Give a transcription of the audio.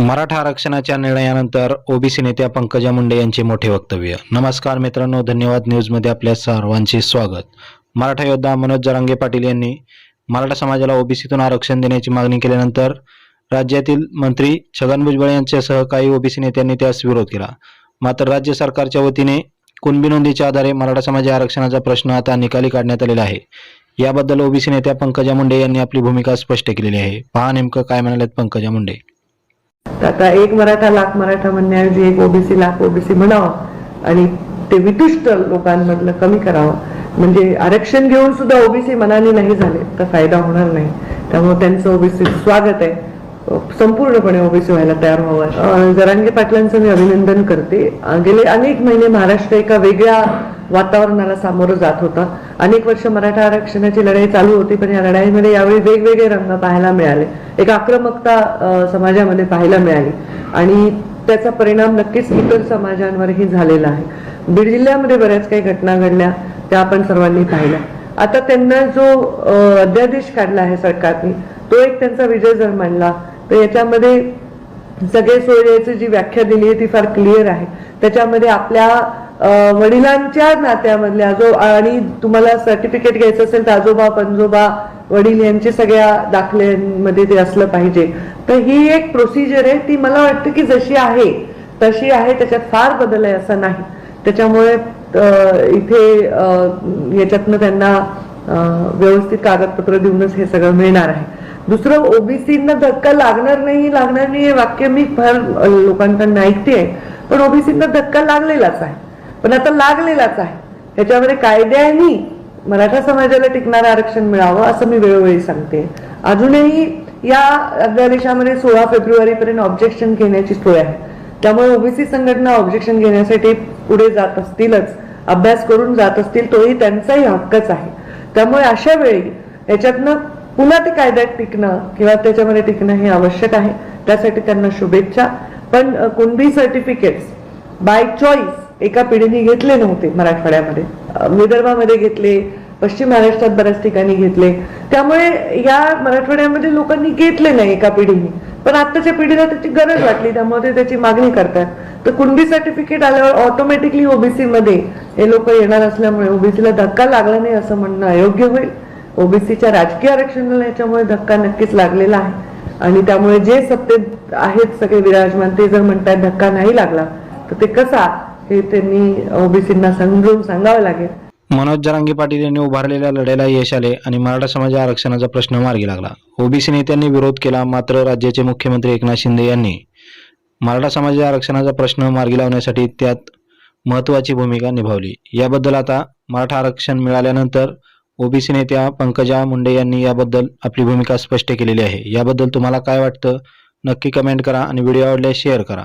मराठा आरक्षणाच्या निर्णयानंतर ओबीसी नेत्या पंकजा मुंडे यांचे मोठे वक्तव्य. नमस्कार मित्रांनो धन्यवाद न्यूजमध्ये आपल्या सर्वांचे स्वागत. मराठा योद्धा मनोज जरांगे पाटील यांनी मराठा समाजाला ओबीसीतून आरक्षण देण्याची मागणी केल्यानंतर राज्यातील मंत्री छगन भुजबळ यांच्यासह काही ओबीसी नेत्यांनी त्यास विरोध केला. मात्र राज्य सरकारच्या वतीने कुणबी नोंदीच्या आधारे मराठा समाज आरक्षणाचा प्रश्न आता निकाली काढण्यात आलेला आहे. याबद्दल ओबीसी नेत्या पंकजा मुंडे यांनी आपली भूमिका स्पष्ट केलेली आहे. पहा नेमकं काय म्हणाल्यात पंकजा मुंडे. आता एक मराठा लाख मराठा म्हणण्याऐवजी एक ओबीसी लाख ओबीसी म्हणावं आणि ते वितुष्ट लोकांमधलं कमी करावं. म्हणजे आरक्षण घेऊन सुद्धा ओबीसी मनाने नाही झाले तर फायदा होणार नाही. त्यामुळे त्यांचं ओबीसी स्वागत आहे. संपूर्णपणे ओबीसी व्हायला तयार व्हावं. जरांगे पाटलांचं मी अभिनंदन करते. गेले अनेक महिने महाराष्ट्र एका वेगळ्या वातावरणाला सामोरं जात होता. अनेक वर्ष मराठा आरक्षणाची लढाई चालू होती पण या लढाईमध्ये यावेळी वेगवेगळे रंग पाहायला मिळाले. एक आक्रमकता समाजामध्ये पाहायला मिळाली. आणि त्याचा परिणाम नक्कीच इतर समाजांवरही झालेला आहे. बीड जिल्ह्यामध्ये बऱ्याच काही घटना घडल्या त्या आपण सर्वांनी पाहिल्या. आता त्यांना जो अध्यादेश काढला आहे सरकारने तो एक त्यांचा विजय जर मांडला तर याच्यामध्ये सगळे सोयीची जी व्याख्या दिली आहे ती फार क्लिअर आहे. त्याच्यामध्ये आपल्या वडिलांच्या नात्यामधल्या जो आणि तुम्हाला सर्टिफिकेट घ्यायचं असेल तर आजोबा पंजोबा वडील यांचे सगळ्या दाखल्यांमध्ये ते असलं पाहिजे. तर ही एक प्रोसिजर आहे. ती मला वाटतं की जशी आहे तशी आहे. त्याच्यात फार बदल आहे असं नाही. त्याच्यामुळे इथे याच्यातनं त्यांना व्यवस्थित कागदपत्र देऊनच हे सगळं मिळणार आहे. दुसरं ओबीसींना धक्का लागणार नाही लागणार नाही हे वाक्य मी फार लोकांकडून लोकांकडनं ऐकते पण ओबीसींना धक्का लागलेलाच आहे. पण आता लागलेलाच आहे. ह्याच्यामध्ये कायद्याने मराठा समाजाला टिकणारं आरक्षण मिळावं असं मी वेळोवेळी सांगते. अजूनही या अध्यादेशामध्ये सोळा फेब्रुवारी पर्यंत ऑब्जेक्शन घेण्याची सोय आहे. त्यामुळे ओबीसी संघटना ऑब्जेक्शन घेण्यासाठी पुढे जात असतीलच. अभ्यास करून जात असतील तोही त्यांचाही हक्कच आहे. त्यामुळे अशा वेळी याच्यातनं पुन्हा ते कायद्यात टिकणं किंवा त्याच्यामध्ये टिकणं हे आवश्यक आहे. त्यासाठी त्यांना शुभेच्छा. पण कुणबी सर्टिफिकेट्स बाय चॉईस एका पिढीने घेतले नव्हते मराठवाड्यामध्ये. विदर्भामध्ये घेतले पश्चिम महाराष्ट्रात बऱ्याच ठिकाणी घेतले. त्यामुळे या मराठवाड्यामध्ये लोकांनी घेतले नाही एका पिढीने. पण आत्ताच्या पिढीला त्याची गरज वाटली त्यामुळे ते त्याची मागणी करतात. तर कुणबी सर्टिफिकेट आल्यावर ऑटोमॅटिकली ओबीसी मध्ये हे लोक येणार असल्यामुळे ओबीसीला धक्का लागला नाही असं म्हणणं अयोग्य होईल. ओबीसीच्या राजकीय आरक्षणाला याच्यामुळे धक्का नक्कीच लागलेला आहे. आणि त्यामुळे जे सत्तेत आहेत सगळे विराजमान ते जर म्हणतात धक्का नाही लागला तर ते कसा हे त्यांनी ओबीसींना समजून सांगावं लागेल. मनोज जरांगी पाटील यांनी उभारलेल्या लढ्याला यश आले आणि मराठा समाज आरक्षणाचा प्रश्न मार्गी लागला. ओबीसी नेत्यांनी विरोध केला मात्र राज्याचे मुख्यमंत्री एकनाथ शिंदे यांनी. मराठा समाज आरक्षणाचा प्रश्न मार्गी लावण्यासाठी त्यात महत्वाची भूमिका निभावली. याबद्दल आता मराठा आरक्षण मिळाल्यानंतर ओबीसी नेत्या पंकजा मुंडे यांनी याबद्दल आपली भूमिका स्पष्ट केलेली आहे. याबद्दल तुम्हाला काय वाटतं? नक्की कमेंट करा आणि व्हिडिओ आवडल्यास शेअर करा.